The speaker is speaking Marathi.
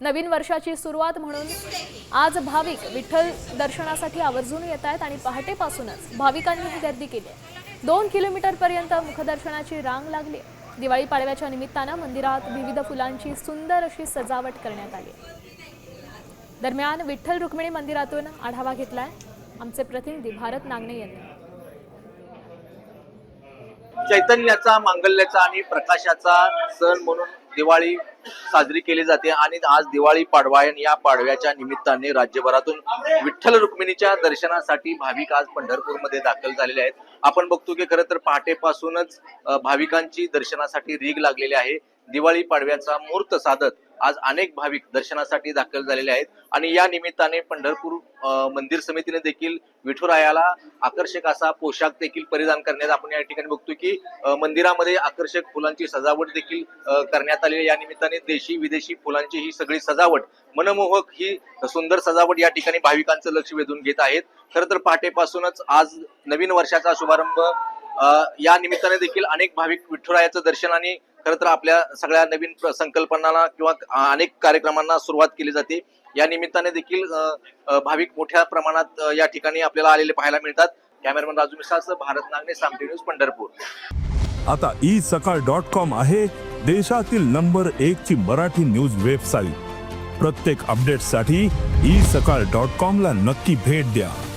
नवीन वर्षाची सुरुवात म्हणून आज भाविक विठ्ठल दर्शनासाठी आवर्जून येत आहेत आणि पहाटेपासूनच भाविकांनी ही गर्दी केली आहे. दोन किलोमीटरपर्यंत मुखदर्शनाची रांग लागली दिवाळी पाडव्याच्या निमित्तानं मंदिरात विविध फुलांची सुंदर अशी सजावट करण्यात आली दरम्यान विठ्ठल रुक्मिणी मंदिरातून आढावा घेतलाय. आमचे प्रतिनिधी भारत नागणे यांनी. चैतन्याचा मांगल्याचा आणि प्रकाशाचा सण म्हणून दिवाळी साजरी केली जाते आणि आज दिवाळी पाडवा आहे या पाडव्याच्या निमित्ताने राज्यभरातून विठ्ठल रुक्मिणीच्या दर्शनासाठी भाविक आज पंढरपूरमध्ये दाखल झालेले आहेत. आपण बघतो की खरं तर पहाटेपासूनच भाविकांची दर्शनासाठी रीग लागलेली आहे. दिवाळी पाडव्याचा मुहूर्त साधत आज अनेक भाविक दर्शनासाठी दाखल झालेले आहेत आणि या निमित्ताने पंढरपूर मंदिर समितीने देखील विठुरायाला आकर्षक असा पोशाख देखील परिधान करण्यात आपण या ठिकाणी बघतो की मंदिरामध्ये आकर्षक फुलांची सजावट देखील करण्यात आलेली आहे. या निमित्ताने देशी विदेशी फुलांची ही सगळी सजावट मनमोहक ही सुंदर सजावट या ठिकाणी भाविकांचं लक्ष वेधून घेत आहेत खरं तर पहाटेपासूनच आज नवीन वर्षाचा शुभारंभ या निमित्ताने देखील अनेक भाविक विठ्ठुरायाचं दर्शन आणि खरं तर आपल्या सगळ्या नवीन प्र- संकल्पनांना किंवा अनेक कार्यक्रमांना सुरुवात केली जाते. या निमित्ताने देखील भाविक मोठ्या प्रमाणात या ठिकाणी आपल्याला आलेले पाहायला मिळतात. कॅमेरामॅन राजू मिसाळ भारत नागने सामटी न्यूज पंढरपूर. आता ई सकाळ डॉट कॉम आहे देशातील नंबर एक ची मराठी न्यूज वेबसाईट. प्रत्येक अपडेटसाठी ई सकाळ डॉट कॉम ला नक्की भेट द्या.